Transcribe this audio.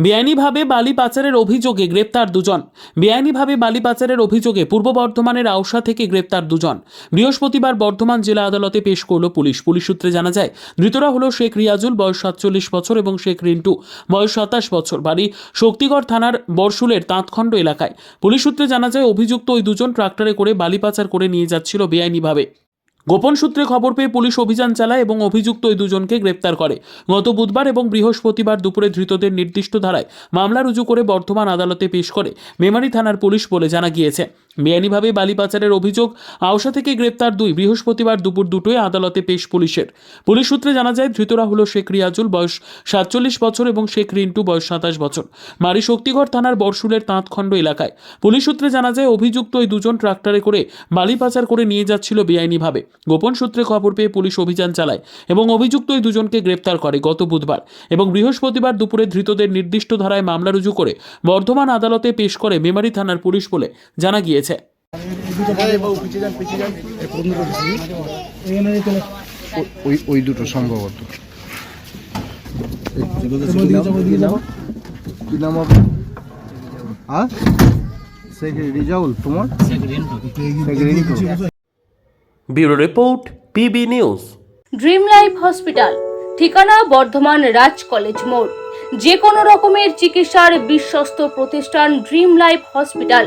বেআইনিভাবে বালি পাচারের অভিযোগে গ্রেপ্তার দুজন। বেআইনিভাবে বালি পাচারের অভিযোগে পূর্ব বর্ধমানের আওসা থেকে গ্রেপ্তার দুজন। বৃহস্পতিবার বর্ধমান জেলা আদালতে পেশ করল পুলিশ। পুলিশ সূত্রে জানা যায়, ধৃতরা হলো শেখ রিয়াজুল, বয়স সাতচল্লিশ বছর, এবং শেখ রিন্টু, বয়স সাতাশ বছর। বাড়ি শক্তিগড় থানার বরশুলের তাঁতখণ্ড এলাকায়। পুলিশ সূত্রে জানা যায়, অভিযুক্ত ওই দুজন ট্রাক্টরে করে বালি পাচার করে নিয়ে যাচ্ছিল বেআইনিভাবে। গোপন সূত্রে খবর পেয়ে পুলিশ অভিযান চালায় এবং অভিযুক্ত ওই দুজনকে গ্রেপ্তার করে। গত বুধবার এবং বৃহস্পতিবার দুপুরে ধৃতদের নির্দিষ্ট ধারায় মামলা রুজু করে বর্ধমান আদালতে পেশ করে। মেমারি থানার পুলিশ বলে জানা গিয়েছে। বেআইনিভাবে বালি পাচারের অভিযোগ, আওসা থেকে গ্রেপ্তার দুই বৃহস্পতিবার দুপুর দুটোয় আদালতে পেশ পুলিশের। পুলিশ সূত্রে জানা যায়, ধৃতরা হল শেখ রিয়াজুল, বয়স সাতচল্লিশ বছর এবং শেখ রিন্টু, বয়স সাতাশ বছর। মারি শক্তিগড় থানার বরশুলের তাঁতখণ্ড এলাকায়। পুলিশ সূত্রে জানা যায়, অভিযুক্ত ওই দুজন ট্রাক্টরে করে বালি পাচার করে নিয়ে যাচ্ছিল বেআইনিভাবে। গোপন সূত্রে খবর পেয়ে পুলিশ অভিযান চালায় এবং অভিযুক্ত ওই দুজনকে গ্রেপ্তার করে গত বুধবার এবং বৃহস্পতিবার দুপুরে ধৃতদের নির্দিষ্ট ধারায় মামলা রুজু করে বর্ধমান আদালতে পেশ করে মেমারি থানার পুলিশ বলে জানা গিয়েছে। ওই ওই দুটো সম্ভবত। কি নাম? হ্যাঁ রিজাউল তোমার? Bureau report PB news. Dream life hospital ঠিকানা বর্ধমান রাজ কলেজ মোড়। যে কোনো রকমের চিকিৎসার বিশ্বস্ত প্রতিষ্ঠান ড্রিম লাইফ হসপিটাল।